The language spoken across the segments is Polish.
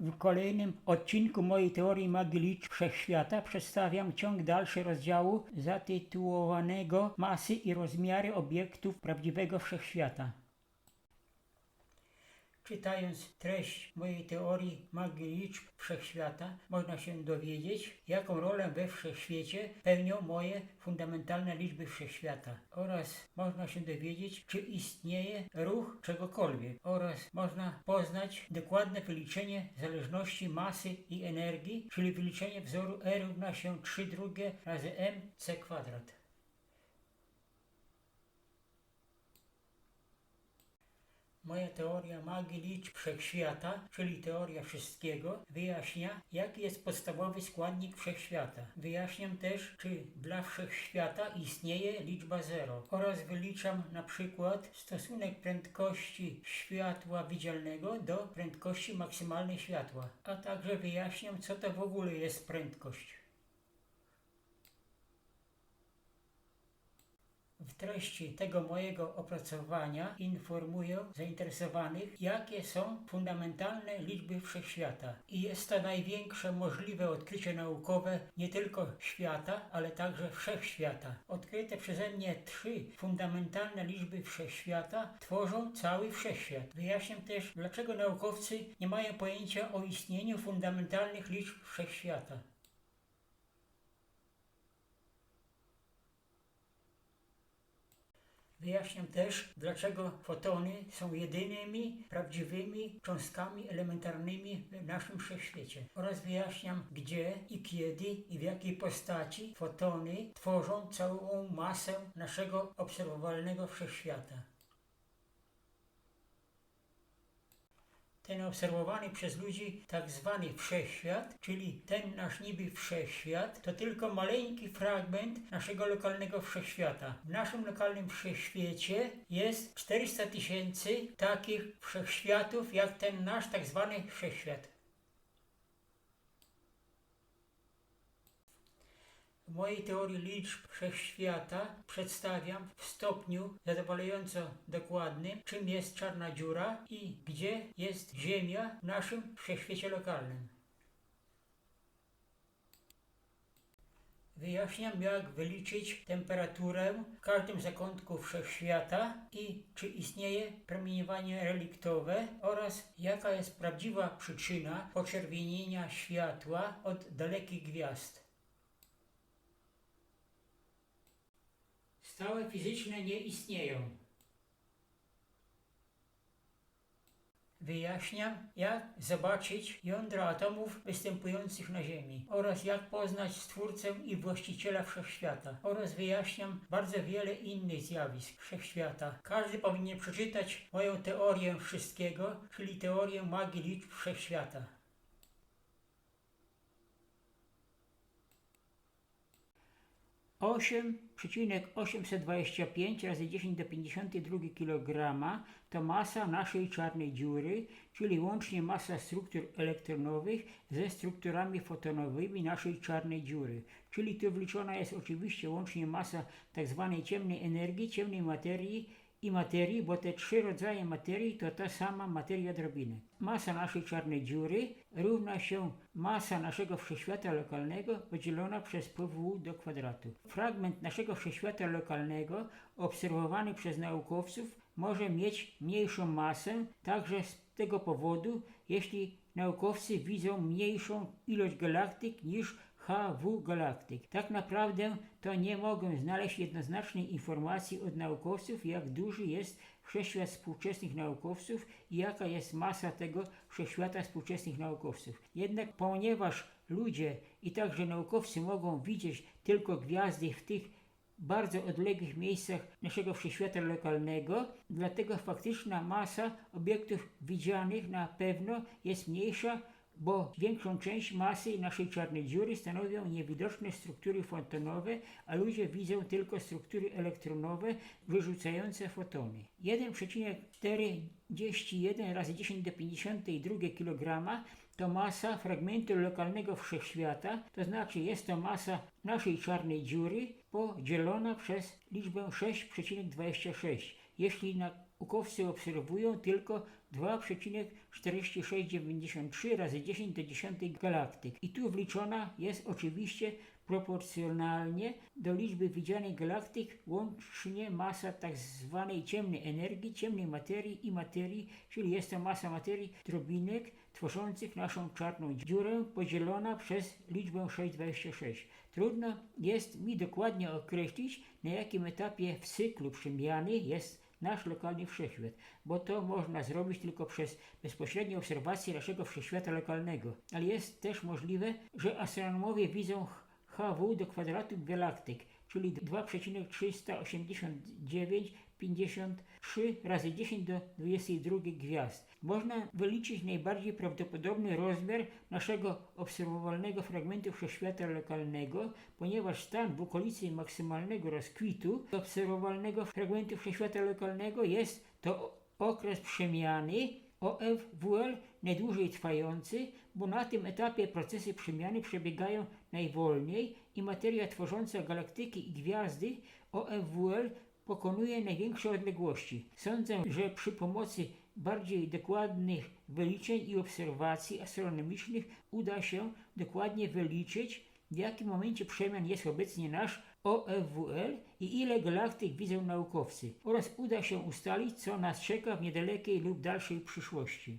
W kolejnym odcinku mojej teorii magii wszechświata przedstawiam ciąg dalszy rozdziału zatytułowanego Masy i rozmiary obiektów prawdziwego wszechświata. Czytając treść mojej teorii magii liczb wszechświata, można się dowiedzieć, jaką rolę we wszechświecie pełnią moje fundamentalne liczby wszechświata oraz można się dowiedzieć, czy istnieje ruch czegokolwiek oraz można poznać dokładne wyliczenie zależności masy i energii, czyli wyliczenie wzoru E równa się 3 drugie razy mc kwadrat. Moja teoria magii liczb wszechświata, czyli teoria wszystkiego, wyjaśnia, jaki jest podstawowy składnik wszechświata. Wyjaśniam też, czy dla wszechświata istnieje liczba zero oraz wyliczam na przykład stosunek prędkości światła widzialnego do prędkości maksymalnej światła, a także wyjaśniam, co to w ogóle jest prędkość. W treści tego mojego opracowania informuję zainteresowanych, jakie są fundamentalne liczby wszechświata. I jest to największe możliwe odkrycie naukowe nie tylko świata, ale także wszechświata. Odkryte przeze mnie trzy fundamentalne liczby wszechświata tworzą cały wszechświat. Wyjaśniam też, dlaczego naukowcy nie mają pojęcia o istnieniu fundamentalnych liczb wszechświata. Wyjaśniam też, dlaczego fotony są jedynymi prawdziwymi cząstkami elementarnymi w naszym wszechświecie. Oraz wyjaśniam, gdzie i kiedy i w jakiej postaci fotony tworzą całą masę naszego obserwowalnego wszechświata. Ten obserwowany przez ludzi tak zwany wszechświat, czyli ten nasz niby wszechświat, to tylko maleńki fragment naszego lokalnego wszechświata. W naszym lokalnym wszechświecie jest 400 tysięcy takich wszechświatów, jak ten nasz tak zwany wszechświat. W mojej teorii liczb wszechświata przedstawiam w stopniu zadowalająco dokładnym, czym jest czarna dziura i gdzie jest Ziemia w naszym wszechświecie lokalnym. Wyjaśniam, jak wyliczyć temperaturę w każdym zakątku wszechświata i czy istnieje promieniowanie reliktowe oraz jaka jest prawdziwa przyczyna poczerwienienia światła od dalekich gwiazd. Stałe fizyczne nie istnieją. Wyjaśniam, jak zobaczyć jądra atomów występujących na Ziemi oraz jak poznać Stwórcę i Właściciela Wszechświata oraz wyjaśniam bardzo wiele innych zjawisk Wszechświata. Każdy powinien przeczytać moją teorię wszystkiego, czyli teorię magii liczb Wszechświata. Osiem przecinek 825 razy 10 do 52 kg to masa naszej czarnej dziury, czyli łącznie masa struktur elektronowych ze strukturami fotonowymi naszej czarnej dziury. Czyli tu wliczona jest oczywiście łącznie masa tzw. ciemnej energii, ciemnej materii i materii, bo te trzy rodzaje materii to ta sama materia drobinek. Masa naszej czarnej dziury równa się masa naszego wszechświata lokalnego podzielona przez PW do kwadratu. Fragment naszego wszechświata lokalnego obserwowany przez naukowców może mieć mniejszą masę, także z tego powodu, jeśli naukowcy widzą mniejszą ilość galaktyk niż HW galaktyk. Tak naprawdę to nie mogę znaleźć jednoznacznej informacji od naukowców, jak duży jest wszechświat współczesnych naukowców i jaka jest masa tego wszechświata współczesnych naukowców. Jednak ponieważ ludzie i także naukowcy mogą widzieć tylko gwiazdy w tych bardzo odległych miejscach naszego wszechświata lokalnego, dlatego faktyczna masa obiektów widzianych na pewno jest mniejsza bo większą część masy naszej czarnej dziury stanowią niewidoczne struktury fotonowe, a ludzie widzą tylko struktury elektronowe wyrzucające fotony. 1,41 razy 10 do 52 kg to masa fragmentu lokalnego wszechświata, to znaczy jest to masa naszej czarnej dziury podzielona przez liczbę 6,26. Jeśli naukowcy obserwują tylko 2,4693 razy 10 do 10 galaktyk. I tu wliczona jest oczywiście proporcjonalnie do liczby widzianych galaktyk łącznie masa tak zwanej ciemnej energii, ciemnej materii i materii, czyli jest to masa materii drobinek tworzących naszą czarną dziurę podzielona przez liczbę 626. Trudno jest mi dokładnie określić, na jakim etapie w cyklu przemiany jest nasz lokalny wszechświat, bo to można zrobić tylko przez bezpośrednie obserwacje naszego wszechświata lokalnego. Ale jest też możliwe, że astronomowie widzą HW do kwadratu galaktyk, czyli 2,389,53 razy 10 do 22 gwiazd. Można wyliczyć najbardziej prawdopodobny rozmiar naszego obserwowalnego fragmentu wszechświata lokalnego, ponieważ stan w okolicy maksymalnego rozkwitu obserwowalnego fragmentu wszechświata lokalnego jest to okres przemiany OFWL najdłużej trwający, bo na tym etapie procesy przemiany przebiegają najwolniej i materia tworząca galaktyki i gwiazdy OFWL pokonuje największe odległości. Sądzę, że przy pomocy bardziej dokładnych wyliczeń i obserwacji astronomicznych uda się dokładnie wyliczyć, w jakim momencie przemian jest obecnie nasz OFWL i ile galaktyk widzą naukowcy oraz uda się ustalić, co nas czeka w niedalekiej lub dalszej przyszłości.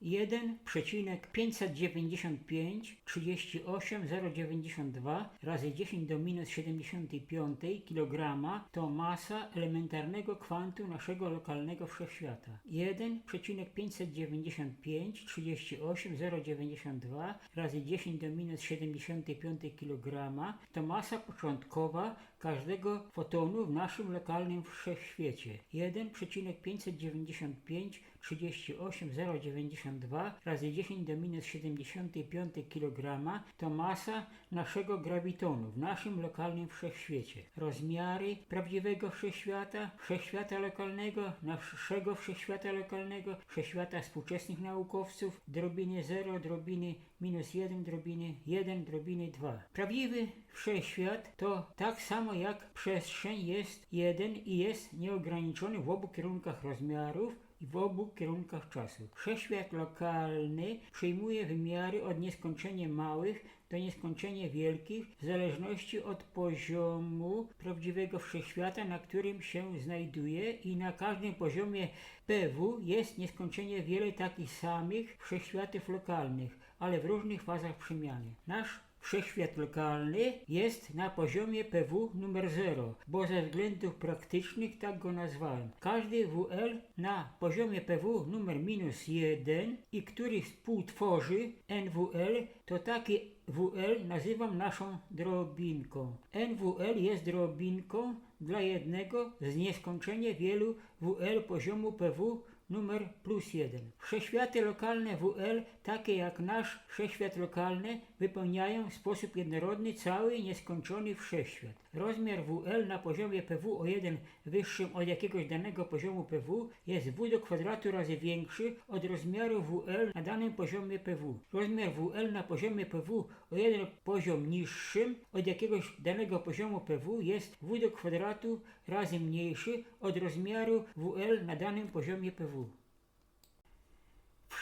1,595 38 092 razy 10 do minus 75 kg to masa elementarnego kwantu naszego lokalnego wszechświata. 1,595 38 092 razy 10 do minus 75 kg to masa początkowa każdego fotonu w naszym lokalnym wszechświecie. 1,595 38 092 razy 10 do minus 75 kg to masa naszego grawitonu w naszym lokalnym wszechświecie. Rozmiary prawdziwego wszechświata, wszechświata lokalnego, naszego wszechświata lokalnego, wszechświata współczesnych naukowców, drobiny 0, drobiny minus 1, drobiny 1, drobiny 2. Prawdziwy wszechświat to tak samo jak przestrzeń jest jeden i jest nieograniczony w obu kierunkach rozmiarów, i w obu kierunkach czasu. Wszechświat lokalny przyjmuje wymiary od nieskończenie małych do nieskończenie wielkich w zależności od poziomu prawdziwego wszechświata, na którym się znajduje i na każdym poziomie PW jest nieskończenie wiele takich samych wszechświatów lokalnych, ale w różnych fazach przemiany. Nasz Wszechświat lokalny jest na poziomie PW numer 0, bo ze względów praktycznych tak go nazwałem. Każdy WL na poziomie PW numer minus 1 i który współtworzy NWL, to taki WL nazywam naszą drobinką. NWL jest drobinką dla jednego z nieskończenie wielu WL poziomu PW numer plus 1. Wszechświaty lokalne WL, takie jak nasz wszechświat lokalny, wypełniają w sposób jednorodny cały nieskończony wszechświat. Rozmiar WL na poziomie PW o 1 wyższym od jakiegoś danego poziomu PW jest W do kwadratu razy większy od rozmiaru WL na danym poziomie PW. Rozmiar WL na poziomie PW o jeden poziom niższym od jakiegoś danego poziomu PW jest W do kwadratu razy mniejszy od rozmiaru WL na danym poziomie PW.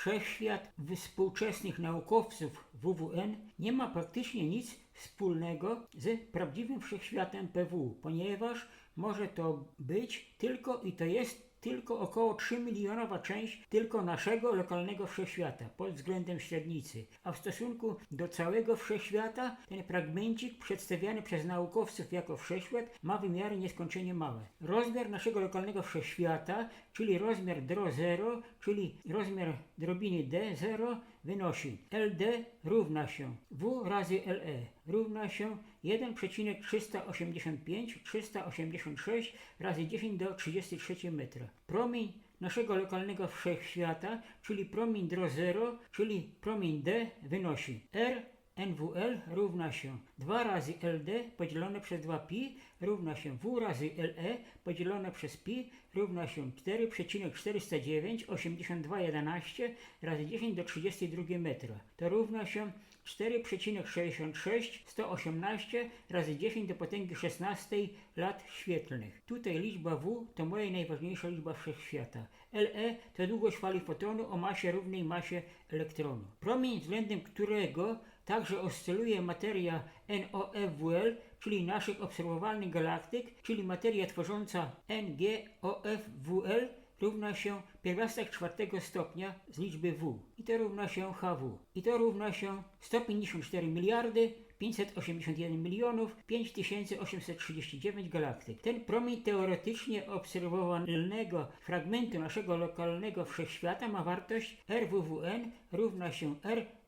Wszechświat współczesnych naukowców WWN nie ma praktycznie nic wspólnego z prawdziwym wszechświatem PW, ponieważ może to być tylko i to jest tylko około 3 milionowa część tylko naszego lokalnego wszechświata pod względem średnicy, a w stosunku do całego wszechświata ten fragmencik przedstawiany przez naukowców jako wszechświat ma wymiary nieskończenie małe. Rozmiar naszego lokalnego wszechświata, czyli rozmiar dro 0, czyli rozmiar drobiny d0 wynosi LD równa się W razy LE równa się 1,385 386 razy 10 do 33 metra. Promień naszego lokalnego wszechświata, czyli promień dro 0, czyli promień D wynosi R NWL równa się 2 razy LD podzielone przez 2pi równa się W razy LE podzielone przez pi równa się 4,409 8211 razy 10 do 32 metra. To równa się 4,66 118 razy 10 do potęgi 16 lat świetlnych. Tutaj liczba W to moja najważniejsza liczba wszechświata. LE to długość fali fotonu o masie równej masie elektronu. Promień, względem którego także oscyluje materia NOFWL, czyli naszych obserwowalnych galaktyk, czyli materia tworząca NGOFWL, równa się pierwiastek czwartego stopnia z liczby W. I to równa się HW. I to równa się 154 miliardy 581 milionów 5839 galaktyk. Ten promień teoretycznie obserwowalnego fragmentu naszego lokalnego wszechświata ma wartość RWWN równa się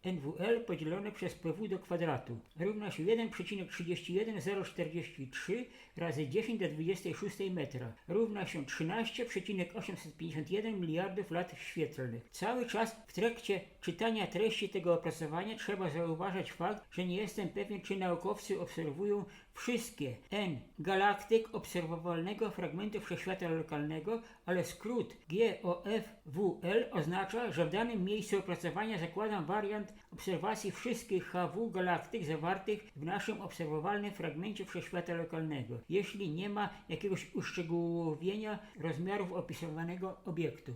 RNWL podzielone przez PW do kwadratu równa się 1,31043 razy 10 do 26 metra równa się 13,851 miliardów lat świetlnych. Cały czas w trakcie czytania treści tego opracowania trzeba zauważać fakt, że nie jestem pewien, czy naukowcy obserwują wszystkie N galaktyk obserwowalnego fragmentu wszechświata lokalnego, ale skrót GOFWL oznacza, że w danym miejscu opracowania zakładam wariant obserwacji wszystkich HW galaktyk zawartych w naszym obserwowalnym fragmencie wszechświata lokalnego, jeśli nie ma jakiegoś uszczegółowienia rozmiarów opisywanego obiektu.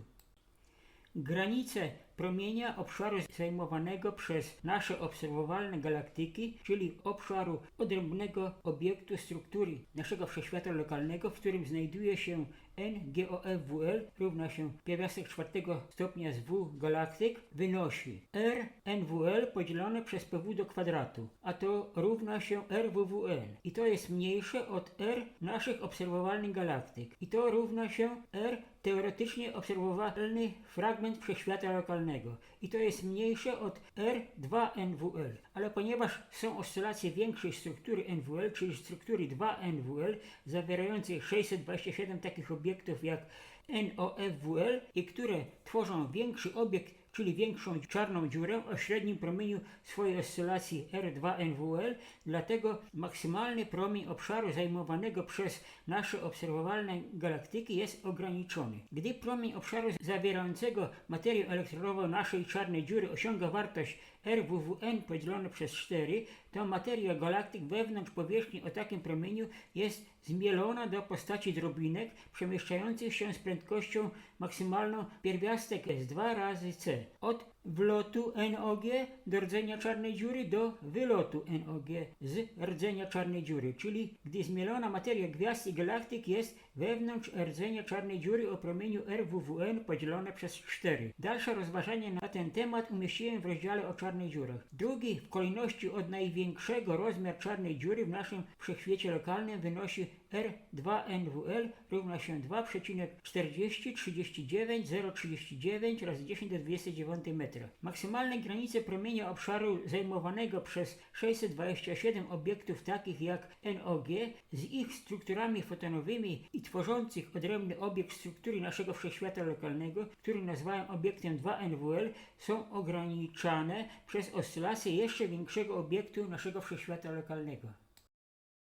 Granice promienia obszaru zajmowanego przez nasze obserwowalne galaktyki, czyli obszaru odrębnego obiektu struktury naszego wszechświata lokalnego, w którym znajduje się NGOFWL równa się pierwiastek czwartego stopnia z W galaktyk wynosi RNWL podzielone przez PW do kwadratu, a to równa się RWWL i to jest mniejsze od R naszych obserwowalnych galaktyk. I to równa się R teoretycznie obserwowalny fragment wszechświata lokalnego i to jest mniejsze od R2NWL. Ale ponieważ są oscylacje większej struktury NWL, czyli struktury 2NWL, zawierającej 627 takich obiektów jak NOFWL i które tworzą większy obiekt czyli większą czarną dziurę o średnim promieniu swojej oscylacji R2NWL, dlatego maksymalny promień obszaru zajmowanego przez nasze obserwowalne galaktyki jest ograniczony. Gdy promień obszaru zawierającego materię elektronową naszej czarnej dziury osiąga wartość RWWN podzielone przez 4, to materia galaktyk wewnątrz powierzchni o takim promieniu jest zmielona do postaci drobinek przemieszczających się z prędkością maksymalną pierwiastek S2 razy C. Od wlotu NOG do rdzenia czarnej dziury do wylotu NOG z rdzenia czarnej dziury, czyli gdy zmielona materia gwiazd i galaktyk jest wewnątrz rdzenia czarnej dziury o promieniu RWWN podzielone przez 4. Dalsze rozważanie na ten temat umieściłem w rozdziale o czarnych dziurach. Drugi w kolejności od największego rozmiar czarnej dziury w naszym wszechświecie lokalnym wynosi R2NWL równa się 2,4039039 razy 10 do 29 metra. Maksymalne granice promienia obszaru zajmowanego przez 627 obiektów takich jak NOG z ich strukturami fotonowymi i tworzących odrębny obiekt struktury naszego wszechświata lokalnego, który nazywałem obiektem 2NWL, są ograniczane przez oscylację jeszcze większego obiektu naszego wszechświata lokalnego.